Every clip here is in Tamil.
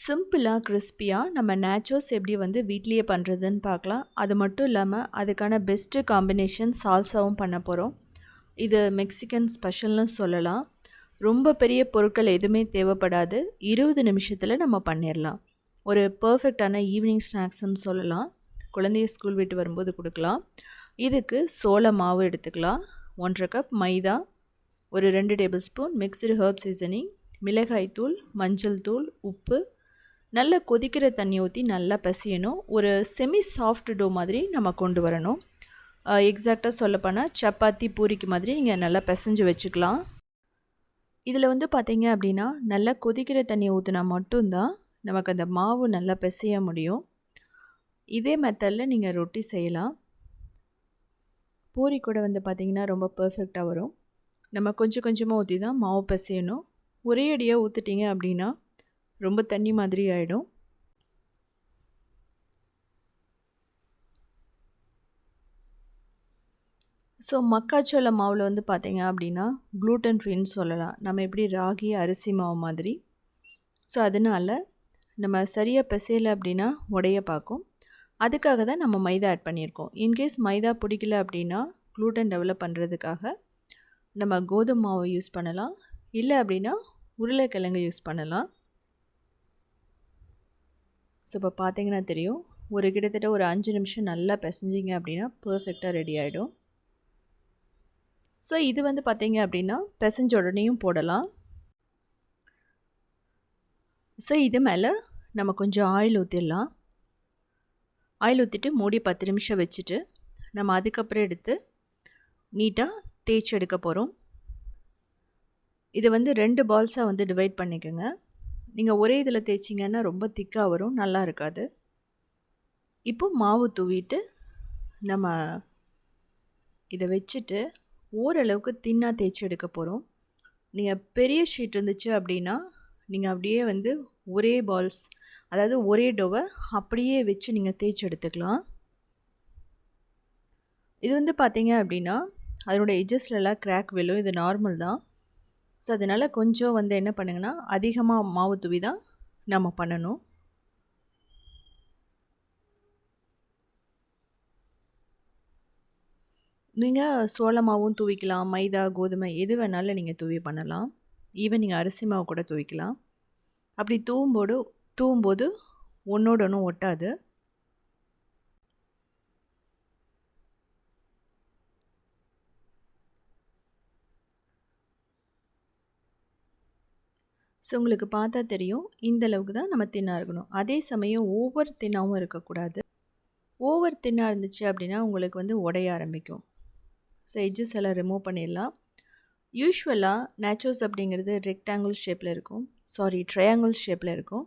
சிம்பிளாக கிறிஸ்பியாக நம்ம நேச்சோஸ் எப்படி வந்து வீட்லேயே பண்ணுறதுன்னு பார்க்கலாம். அது மட்டும் இல்லாமல் அதுக்கான பெஸ்ட்டு காம்பினேஷன் சால்சாவும் பண்ண போகிறோம் இது மெக்சிகன் ஸ்பெஷல்னு சொல்லலாம். ரொம்ப பெரிய பொருட்கள் எதுவுமே தேவைப்படாது. இருபது நிமிஷத்தில் நம்ம பண்ணிடலாம் ஒரு பர்ஃபெக்டான ஈவினிங் ஸ்நாக்ஸ்ன்னு சொல்லலாம். குழந்தைய ஸ்கூல் விட்டு வரும்போது கொடுக்கலாம். இதுக்கு சோள மாவு எடுத்துக்கலாம். ஒன்றரை கப் மைதா ஒரு ரெண்டு tablespoon mixed herb seasoning மிளகாய்த்தூள் மஞ்சள் தூள் உப்பு நல்லா கொதிக்கிற தண்ணி ஊற்றி நல்லா பிசையணும். ஒரு செமி சாஃப்ட் டோ மாதிரி நம்ம கொண்டு வரணும். எக்ஸாக்டாக சொல்லப்போனால் சப்பாத்தி பூரிக்கு மாதிரி நீங்கள் நல்லா பிசைஞ்சு வச்சுக்கலாம். இதில் வந்து பார்த்திங்க அப்படின்னா நல்லா கொதிக்கிற தண்ணி ஊற்றினா மட்டும்தான் நமக்கு அந்த மாவு நல்லா பிசைய முடியும். இதே மெத்தடில் நீங்கள் ரொட்டி செய்யலாம். பூரி கூட வந்து பார்த்திங்கன்னா ரொம்ப பர்ஃபெக்டாக வரும். நம்ம கொஞ்சம் கொஞ்சமாக ஊற்றி தான் மாவு பிசையணும். ஒரே அடியாக ஊற்றிட்டீங்க அப்படின்னா ரொம்ப தண்ணி மாதிரி ஆகிடும் ஸோ மக்காச்சோள மாவில் வந்து பார்த்தீங்க அப்படின்னா க்ளூட்டன் ஃப்ரீன்னு சொல்லலாம். நம்ம எப்படி ராகி அரிசி மாவு மாதிரி. ஸோ அதனால் நம்ம சரியாக பிசையலை அப்படின்னா உடைய பார்க்கும். அதுக்காக தான் நம்ம மைதா ஆட் பண்ணியிருக்கோம். இன்கேஸ் மைதா பிடிக்கல அப்படின்னா க்ளூட்டன் டெவலப் பண்ணுறதுக்காக நம்ம கோதுமை மாவு யூஸ் பண்ணலாம். இல்லை அப்படின்னா உருளைக்கிழங்கு யூஸ் பண்ணலாம். ஸோ இப்போ பார்த்தீங்கன்னா தெரியும். ஒரு கிட்டத்தட்ட ஒரு அஞ்சு நிமிஷம் நல்லா பிசைஞ்சிங்க அப்படின்னா பர்ஃபெக்டாக ரெடி ஆகிடும் ஸோ இது வந்து பார்த்தீங்க அப்படின்னா பிசைஞ்ச உடனேயும் போடலாம். ஸோ இது மேலே நம்ம கொஞ்சம் ஆயில் ஊற்றிடலாம் ஆயில் ஊற்றிட்டு மூடி பத்து நிமிஷம் வச்சுட்டு நம்ம அதுக்கப்புறம் எடுத்து நீட்டாக தேய்ச்சி எடுக்க போகிறோம் இது வந்து ரெண்டு பால்ஸாக வந்து டிவைட் பண்ணிக்கோங்க. நீங்கள் ஒரே இதில் தேய்ச்சிங்கன்னா ரொம்ப திக்காக வரும் நல்லா இருக்காது. இப்போ மாவு தூவிட்டு நம்ம இதை வச்சுட்டு ஓரளவுக்கு தின்னாக தேய்ச்சி எடுக்க போகிறோம் நீங்கள் பெரிய ஷீட் இருந்துச்சு அப்படின்னா நீங்கள் அப்படியே வந்து ஒரே பால்ஸ் அதாவது ஒரே டோவை அப்படியே வச்சு நீங்கள் தேய்ச்சி எடுத்துக்கலாம். இது வந்து பார்த்தீங்க அப்படின்னா அதனோட எஜஸ்லலாம் கிராக் விழும் இது நார்மல் தான். ஸோ அதனால் கொஞ்சம் வந்து என்ன பண்ணுங்கன்னா அதிகமாக மாவு தூவி தான் நம்ம பண்ணணும். நீங்கள் சோள மாவும் தூவிக்கலாம் மைதா கோதுமை எது வேணாலும் நீங்கள் தூவி பண்ணலாம். ஈவன் நீங்கள் அரிசி மாவு கூட தூவிக்கலாம். அப்படி தூவும்போது தூவும்போது ஒன்றோட ஒன்றும் ஒட்டாது. ஸோ உங்களுக்கு பார்த்தா தெரியும் இந்த அளவுக்கு தான் நம்ம தின்னாக இருக்கணும். அதே சமயம் ஓவர் தின்னாகவும் இருக்கக்கூடாது. ஓவர் தின்னாக இருந்துச்சு அப்படின்னா உங்களுக்கு வந்து உடைய ஆரம்பிக்கும். ஸோ எஜ்ஜஸ் எல்லாம் ரிமூவ் பண்ணிடலாம். யூஸ்வலாக நேச்சோஸ் அப்படிங்கிறது ரெக்டாங்கிள் ஷேப்பில் இருக்கும். சாரி ட்ரையாங்கிள் ஷேப்பில் இருக்கும்.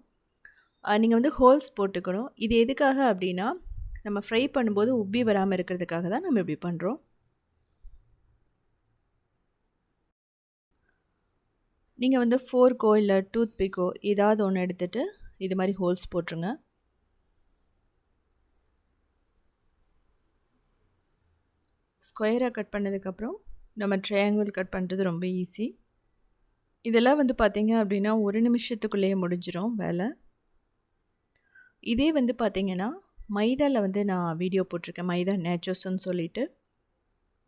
நீங்கள் வந்து ஹோல்ஸ் போட்டுக்கணும். இது எதுக்காக அப்படின்னா நம்ம ஃப்ரை பண்ணும்போது உப்பி வராமல் இருக்கிறதுக்காக தான் நம்ம இப்படி பண்ணுறோம் நீங்கள் வந்து ஃபோர்க்கோ இல்லை டூத் பிக்கோ ஏதாவது ஒன்று எடுத்துகிட்டு இது மாதிரி ஹோல்ஸ் போட்டுருங்க. ஸ்கொயராக கட் பண்ணதுக்கப்புறம் நம்ம ட்ரையாங்கிள் கட் பண்ணுறது ரொம்ப ஈஸி இதெல்லாம் வந்து பார்த்திங்க அப்படின்னா ஒரு நிமிஷத்துக்குள்ளேயே முடிஞ்சிடும் வேலை. இதே வந்து பார்த்திங்கன்னா மைதாவில் வந்து நான் வீடியோ போட்டிருக்கேன். மைதா நேச்சர்ஸ்ன்னு சொல்லிவிட்டு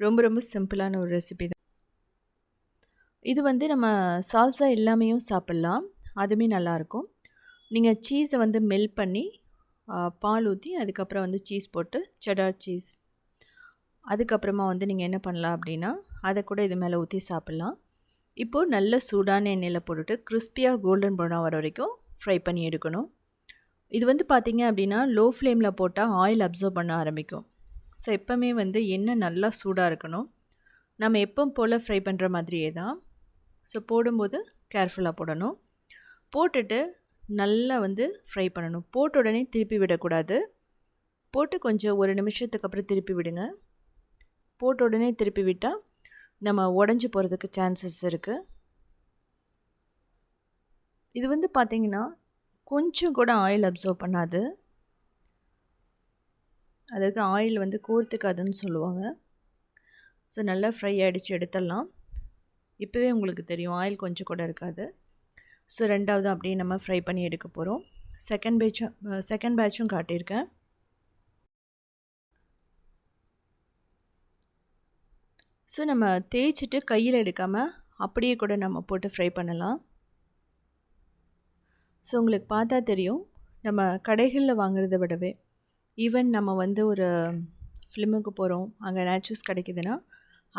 ரொம்ப ரொம்ப சிம்பிளான ஒரு ரெசிபி தான். இது வந்து நம்ம சால்சா எல்லாமேயும் சாப்பிட்லாம். அதுவுமே நல்லாயிருக்கும். நீங்கள் சீஸை வந்து மெல்ட் பண்ணி பால் ஊற்றி அதுக்கப்புறம் வந்து சீஸ் போட்டு செடார் சீஸ் அதுக்கப்புறமா வந்து நீங்கள் என்ன பண்ணலாம் அப்படின்னா அதை கூட இது மேலே ஊற்றி சாப்பிட்லாம். இப்போது நல்ல சூடான எண்ணெயில் போட்டுட்டு கிறிஸ்பியாக கோல்டன் ப்ரௌனாக வர வரைக்கும் ஃப்ரை பண்ணி எடுக்கணும். இது வந்து பார்த்திங்க அப்படின்னா லோ ஃப்ளேமில் போட்டால் ஆயில் அப்சர்வ் பண்ண ஆரம்பிக்கும். ஸோ எப்போவுமே வந்து எண்ணெய் நல்லா சூடாக இருக்கணும். நம்ம எப்போ போல் ஃப்ரை பண்ணுற மாதிரியே தான். ஸோ போடும்போது கேர்ஃபுல்லாக போடணும். போட்டுட்டு நல்லா வந்து ஃப்ரை பண்ணணும். போட்ட உடனே திருப்பி விடக்கூடாது. போட்டு கொஞ்சம் ஒரு நிமிஷத்துக்கு அப்புறம் திருப்பி விடுங்க. போட்ட உடனே திருப்பி விட்டால் நம்ம உடஞ்சி போகிறதுக்கு சான்சஸ் இருக்குது இது வந்து பார்த்திங்கன்னா கொஞ்சம் கூட ஆயில் அப்சர்வ் பண்ணாது. அதாவது ஆயில் வந்து கோர்த்துக்காதுன்னு சொல்லுவாங்க. ஸோ நல்லா ஃப்ரை அடித்து எடுத்துடலாம். இப்போவே உங்களுக்கு தெரியும் ஆயில் கொஞ்சம் கூட இருக்காது. ஸோ ரெண்டாவது அப்படியே நம்ம ஃப்ரை பண்ணி எடுக்க போகிறோம் செகண்ட் பேட்சும் செகண்ட் பேட்சும் காட்டியிருக்கேன். ஸோ நம்ம தேய்ச்சிட்டு கையில் எடுக்காமல் அப்படியே கூட நம்ம போட்டு ஃப்ரை பண்ணலாம். ஸோ உங்களுக்கு பார்த்தா தெரியும் நம்ம கடைகளில் வாங்குறத விடவே ஈவன் நம்ம வந்து ஒரு ஃபிலிமுக்கு போகிறோம் அங்கே நேச்சுரல்ஸ் கிடைக்குதுன்னா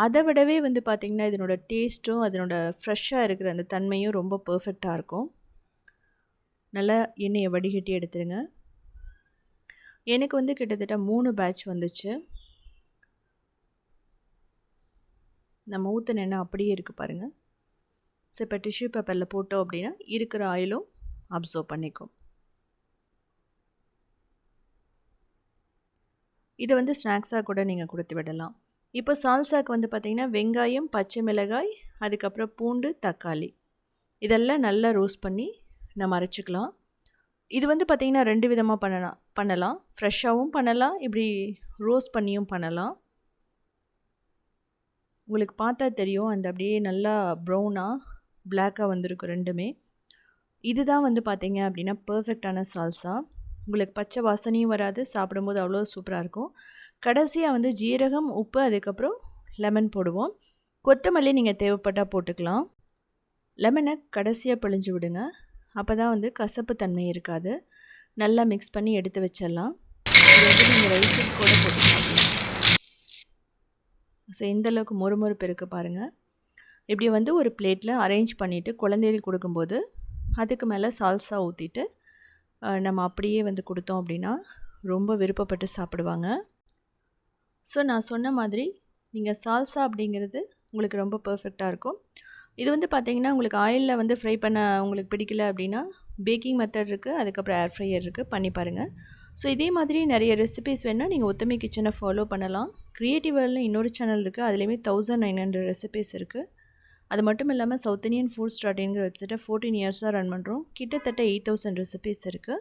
அதை விடவே வந்து பார்த்திங்கன்னா இதனோட டேஸ்ட்டும் அதனோட ஃப்ரெஷ்ஷாக இருக்கிற அந்த தன்மையும் ரொம்ப பர்ஃபெக்டாக இருக்கும். நல்லா எண்ணெயை வடிகட்டி எடுத்துருங்க. எனக்கு வந்து கிட்டத்தட்ட மூணு பேட்ச் வந்துச்சு. நம்ம ஊற்றின எண்ணெய் அப்படியே இருக்குது பாருங்கள் ஸோ இப்போ டிஷ்யூ பேப்பரில் போட்டோம் அப்படின்னா இருக்கிற ஆயிலும் அப்சர்வ் பண்ணிக்கும். இதை வந்து ஸ்நாக்ஸாக கூட நீங்கள் கொடுத்து விடலாம். இப்போ சால்சாக்கு வந்து பார்த்திங்கன்னா வெங்காயம் பச்சை மிளகாய் அதுக்கப்புறம் பூண்டு தக்காளி. இதெல்லாம் நல்லா ரோஸ்ட் பண்ணி நம்ம அரைச்சிக்கலாம். இது வந்து பார்த்திங்கன்னா ரெண்டு விதமாக பண்ணலாம் பண்ணலாம். ஃப்ரெஷ்ஷாகவும் பண்ணலாம் இப்படி ரோஸ்ட் பண்ணியும் பண்ணலாம். உங்களுக்கு பார்த்தா தெரியும் அந்த அப்படியே நல்லா ப்ரௌனாக பிளாக்காக வந்திருக்கும் ரெண்டுமே. இதுதான் வந்து பார்த்திங்க அப்படின்னா பர்ஃபெக்டான சால்சா. உங்களுக்கு பச்சை வாசனையும் வராது சாப்பிடும்போது அவ்வளோ சூப்பராக இருக்கும். கடைசியாக வந்து ஜீரகம் உப்பு அதுக்கப்புறம் லெமன் போடுவோம். கொத்தமல்லி நீங்கள் தேவைப்பட்டால் போட்டுக்கலாம். லெமனை கடைசியாக பிழிஞ்சு விடுங்க. அப்போ தான் வந்து கசப்பு தன்மை இருக்காது. நல்லா மிக்ஸ் பண்ணி எடுத்து வச்சிடலாம். நீங்கள் ரைஸுக்கு கூட போட்டுக்கலாம். ஸோ இந்தளவுக்கு மொறுமொறுப்பு இருக்குது பாருங்கள் இப்படி வந்து ஒரு பிளேட்டில் அரேஞ்ச் பண்ணிவிட்டு குழந்தைகளுக்கு கொடுக்கும்போது அதுக்கு மேலே சால்சா ஊற்றிட்டு நம்ம அப்படியே வந்து கொடுத்தோம் அப்படின்னா ரொம்ப விருப்பப்பட்டு சாப்பிடுவாங்க. ஸோ நான் சொன்ன மாதிரி நீங்கள் சால்சா அப்படிங்கிறது உங்களுக்கு ரொம்ப பர்ஃபெக்டாக இருக்கும். இது வந்து பார்த்திங்கன்னா உங்களுக்கு ஆயிலில் வந்து ஃப்ரை பண்ண உங்களுக்கு பிடிக்கல அப்படின்னா பேக்கிங் மெத்தட் இருக்குது அதுக்கப்புறம் ஏர் ஃப்ரையர் இருக்குது பண்ணி பாருங்கள் ஸோ இதே மாதிரி நிறைய ரெசிபிஸ் வேணால் நீங்கள் ஒத்தமை கிச்சனை ஃபாலோ பண்ணலாம். க்ரியேட்டிவ் வேர்ல்டில் இன்னொரு சேனல் இருக்குது அதுலேயுமே தௌசண்ட் நைன் ஹண்ட்ரட் ரெசிபிஸ் இருக்குது அது மட்டும் இல்லாமல் சவுத் இந்தியன் ஃபுட் ஸ்டார்டிங்கிற வெப்சைட்டை ஃபோர்டீன் இயர்ஸாக ரன் பண்ணுறோம் கிட்டத்தட்ட எயிட் தௌசண்ட் ரெசிபிஸ் இருக்குது